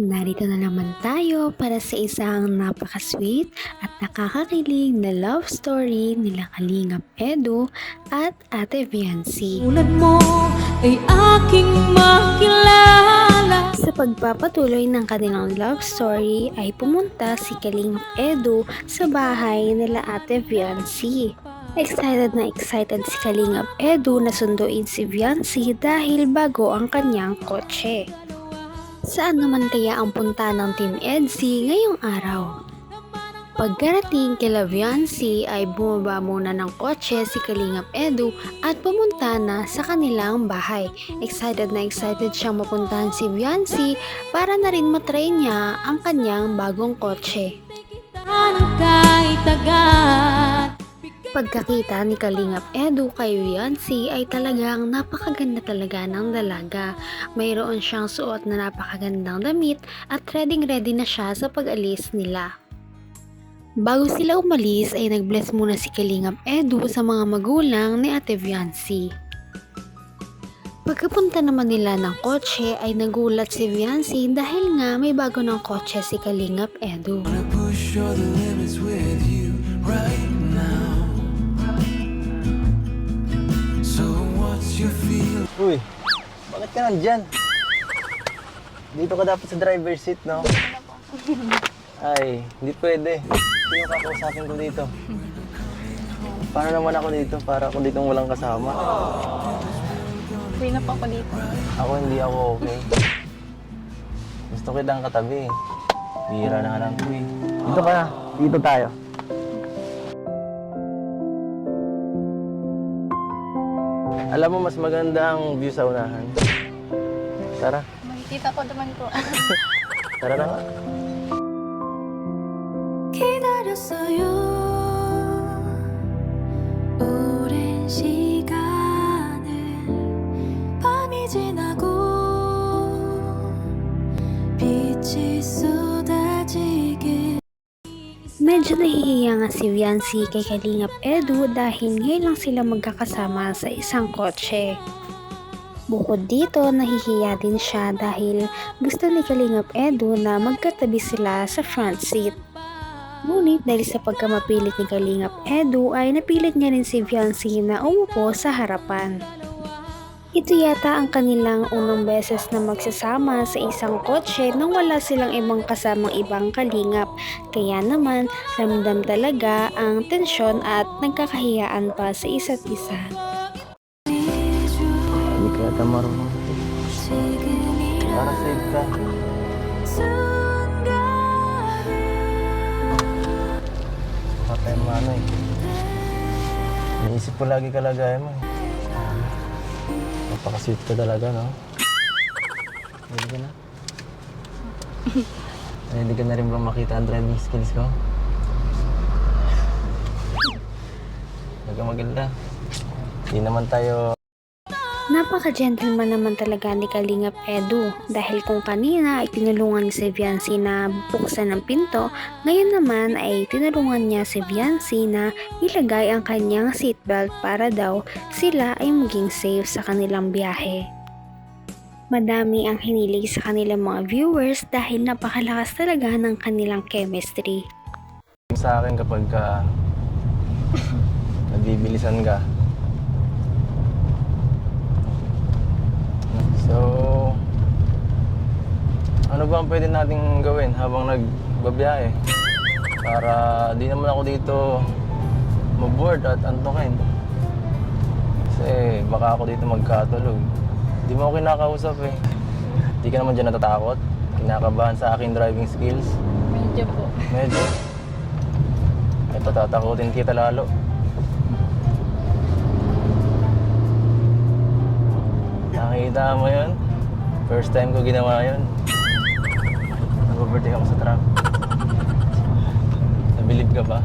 Narito na naman tayo para sa isang napaka-sweet at nakakakilig na love story nila Kalingap Edu at Ate Viancy. Tulad mo ay aking makilala Sa pagpapatuloy ng kanilang love story ay pumunta si Kalingap Edu sa bahay nila Ate Viancy. Excited na excited si Kalingap Edu na sunduin si Viancy dahil bago ang kanyang kotse. Saan naman kaya ang punta ng Team EDSI ngayong araw? Pagkarating kila Viancy ay bumaba muna ng kotse si Kalingap Edu at pumunta na sa kanilang bahay. Excited na excited siyang mapuntahan si Viancy para na rin matry niya ang kanyang bagong kotse. Kahit Pagkakita ni Kalingap Edu kay Viancy ay talagang napakaganda talaga ng dalaga. Mayroon siyang suot na napakagandang damit at ready ready na siya sa pag-alis nila. Bago sila umalis ay nag-bless muna si Kalingap Edu sa mga magulang ni Ate Viancy. Pagkapunta naman nila ng kotse ay nagulat si Viancy dahil nga may bago ng kotse si Kalingap Edu. Push all the limits with you right Uy, bakit ka nandyan? Dito ka dapat sa driver's seat, no? Ay, hindi pwede. Sino kakausapin ko dito? Paano naman ako dito? Para ako ditong walang kasama. Free na po ako dito. Ako hindi ako okay. Gusto kitang katabi. Bihira na lang ko eh. Dito ka na. Dito tayo. Alam mo, mas maganda ang view sa unahan. Tara. Makikita ko naman ko. Tara na nga. 지나고 빛이 쏟 Medyo nahihiya nga si Viancy kay Kalingap Edu dahil ngayon lang sila magkakasama sa isang kotse. Bukod dito, nahihiya din siya dahil gusto ni Kalingap Edu na magkatabi sila sa front seat. Ngunit dahil sa pagkamapilit ni Kalingap Edu ay napilit niya rin si Viancy na umupo sa harapan. Ito yata ang kanilang unang beses na magsasama sa isang kotse nang wala silang ibang kasamang ibang kalingap. Kaya naman, ramdam talaga ang tensyon at nagkakahiyaan pa sa isa't isa. Hindi ka yata marunong. Para safe ka. Baka tayo maano eh. Naisip ko lagi kalagayan mo eh. Napaka-sweet ka talaga, no? Ready ka na? Ready ka na rin ba makita ang driving skills ko? Huwag kang maganda. Hindi naman tayo Napaka-gentleman naman talaga ni Kalingap Edu dahil kung kanina ay tinulungan si Viancy na buksan ng pinto, ngayon naman ay tinulungan niya si Viancy na ilagay ang kanyang seatbelt para daw sila ay maging safe sa kanilang biyahe. Madami ang hinilig sa kanilang mga viewers dahil napakalakas talaga ng kanilang chemistry. sa akin kapag ka nabibilisan ka. So, ano ba ang pwede nating gawin habang nagbabiyahe? Para di naman ako dito maboard at antokin. Kasi baka ako dito magkatulog. Di mo ako kinakausap eh. Di ka naman dyan natatakot? Kinakabahan sa aking driving skills? Medyo po. Medyo. Ito, tatakutin kita lalo. Nakita mo yun? First time ko ginawa yun. Nag-overtake ako sa truck. Nabilib ka ba?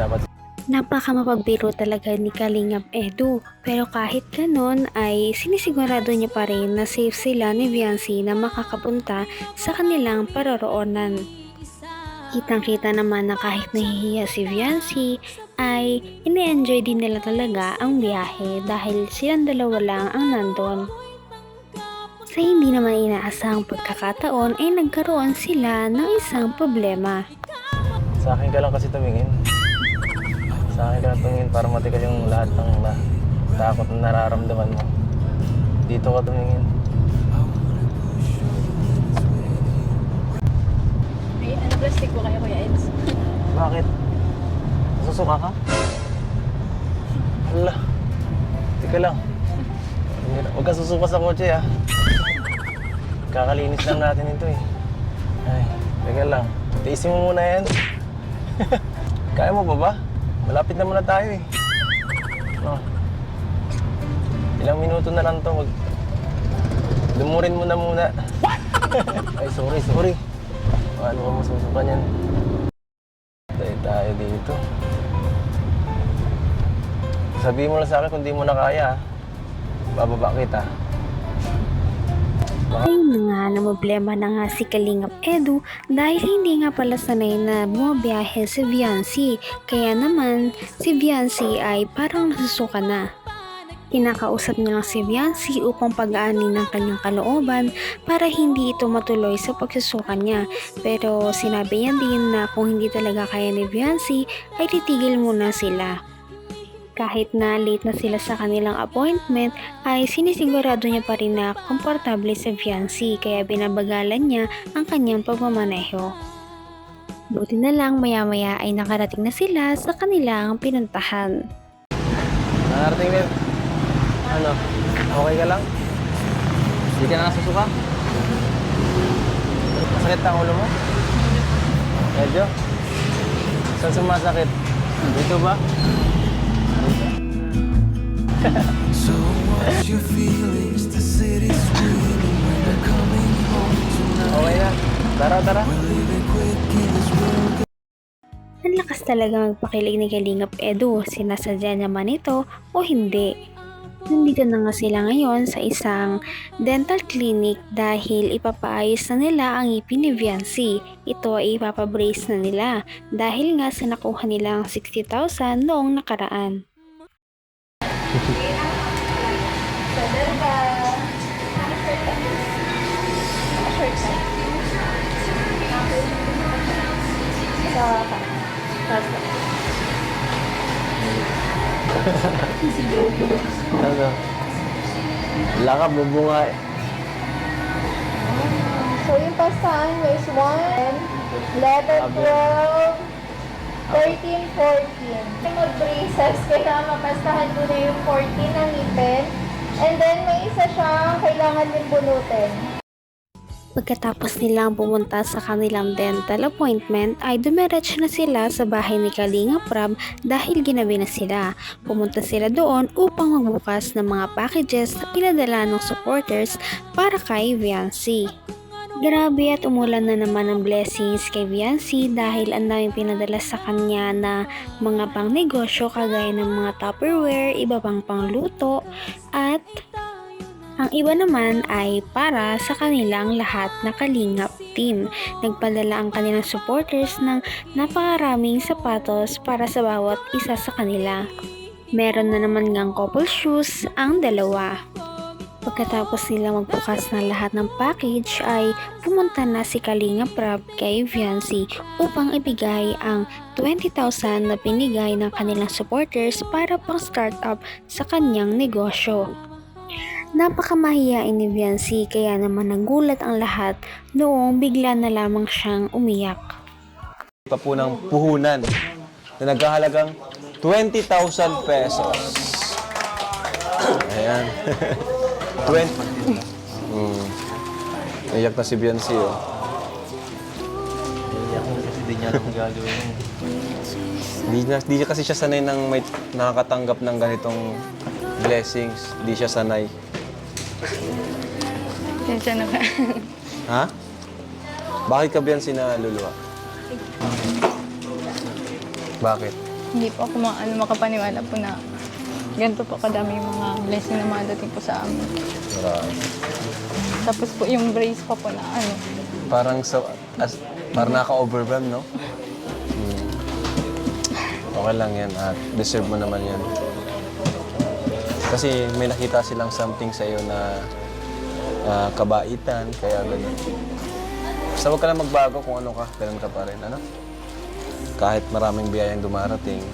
Dapat Napaka mapagbiro talaga ni Kalingap Edu. Pero kahit ganon ay sinisigurado niya pa rin na safe sila ni Viancy na makakapunta sa kanilang paroroonan. Kitang-kita naman na kahit nahihiya si Viancy, ay ine-enjoy din nila talaga ang biyahe dahil silang dalawa lang ang nandun. Sa hindi naman inaasahang pagkakataon ay nagkaroon sila ng isang problema. Sa akin ka lang kasi tumingin. Sa akin ka lang tumingin para matigal yung lahat ng takot na nararamdaman mo. Dito ka tumingin. Plastic po kayo, Kuya Eds? Bakit? Nasusuka ka? Hala. Teka lang. Huwag ka susuka sa kotse ah. Kakalinis lang natin ito eh. Ay, teka lang. Tiisin mo muna yan. Kaya mo ba ba? Malapit na muna tayo eh. Oh. Ilang minuto na lang to. Mag... Lumurin mo na muna. Ay, sorry, sorry. Paano ka masusuka niyan? Tayo tayo dito. Sabihin mo lang sa akin kung di mo na kaya, bababa kita. Ayun nga na problema na nga si Kalingap Edu dahil hindi nga pala sanay na bumabiyahe si Viancy. Kaya naman si Viancy ay parang nasusuka na. Kinakausap niya lang si Viancy upang pag-aani ng kanyang kalooban para hindi ito matuloy sa pagsusuka niya. Pero sinabi niya din na kung hindi talaga kaya ni Viancy ay titigil muna sila. Kahit na late na sila sa kanilang appointment, ay sinisigurado niya pa rin na komportable sa fiancé kaya binabagalan niya ang kanyang pagmamaneho. Buti na lang maya-maya ay nakarating na sila sa kanilang pinuntahan. Nakarating din. Ano? Okay ka lang? Hindi ka na nasusuka? Masakit ang ulo mo? Medyo? Saan sumasakit? Dito ba? So what's your feelings? The city's screaming when they're coming home tonight. Okay na. Tara, tara. Ang lakas talaga magpakilig ni Kalingap Edu, sinasadya niya man ito o hindi. Nandito na nga sila ngayon sa isang dental clinic dahil ipapaayos na nila ang ngipin ni Viancy. Ito ay ipapabrace na nila dahil nga sa nakuha nilang 60,000 noong nakaraan. Ano? Wala ka, bubunga eh. So yung pastahan mo is 1, 11, 12, 13, 14. Yung mag-braces, kailangan mapastahan mo na yung 14 ng ngipin. And then may isa siyang kailangan din bunutin. Pagkatapos nilang pumunta sa kanilang dental appointment ay dumiretso na sila sa bahay ni Kalinga Prab dahil ginabi na sila. Pumunta sila doon upang magbukas ng mga packages na pinadala ng supporters para kay Viancy. Grabe at umulan na naman ng blessings kay Viancy dahil ang daming pinadala sa kanya na mga pang negosyo kagaya ng mga tupperware, iba pang pangluto at ang iba naman ay para sa kanilang lahat na kalingap team. Nagpadala ang kanilang supporters ng napakaraming sapatos para sa bawat isa sa kanila. Meron na naman ngang couple shoes ang dalawa. Pagkatapos nila magbukas ng lahat ng package ay pumunta na si Kalinga Prab kay Viancy upang ibigay ang 20,000 na pinigay ng kanilang supporters para pang startup sa kanyang negosyo. Napakamahiyain ni Viancy kaya naman nagulat ang lahat noong bigla na lamang siyang umiyak. pa po ng puhunan na naghahalagang 20,000 pesos. Ayan. 20. Mm. Iyak na si Biancy, oh. Iyak mo kasi di niya alam gagawin. Di, na, di kasi siya sanay ng may nakakatanggap ng ganitong blessings. Di siya sanay. Sensya na ka. Ha? Bakit ka Biancy na luluwa? Bakit? Hindi po ako ma ano, makapaniwala po na ganito po kadami yung mga blessing na madating po sa amin. Marami. Tapos po yung brace pa po na ano, Parang sa, as, Para naka-overwhelm, no? Hmm. Okay lang yan at deserve mo naman yan. Kasi may nakita silang something sa iyo na ah, kabaitan, kaya ganun. Basta huwag ka lang magbago kung ano ka, ganun ka pa rin, ano? Kahit maraming biyayang dumarating.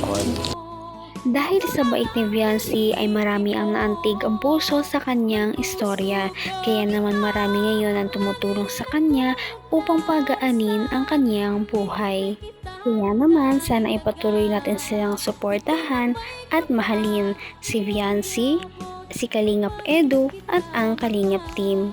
Okay. Dahil sa bait ni Viancy ay marami ang naantig ang puso sa kanyang istorya. Kaya naman marami ngayon ang tumutulong sa kanya upang pagaanin ang kanyang buhay. Kaya naman sana ipatuloy natin silang suportahan at mahalin si Viancy, si Kalingap Edu at ang Kalingap Team.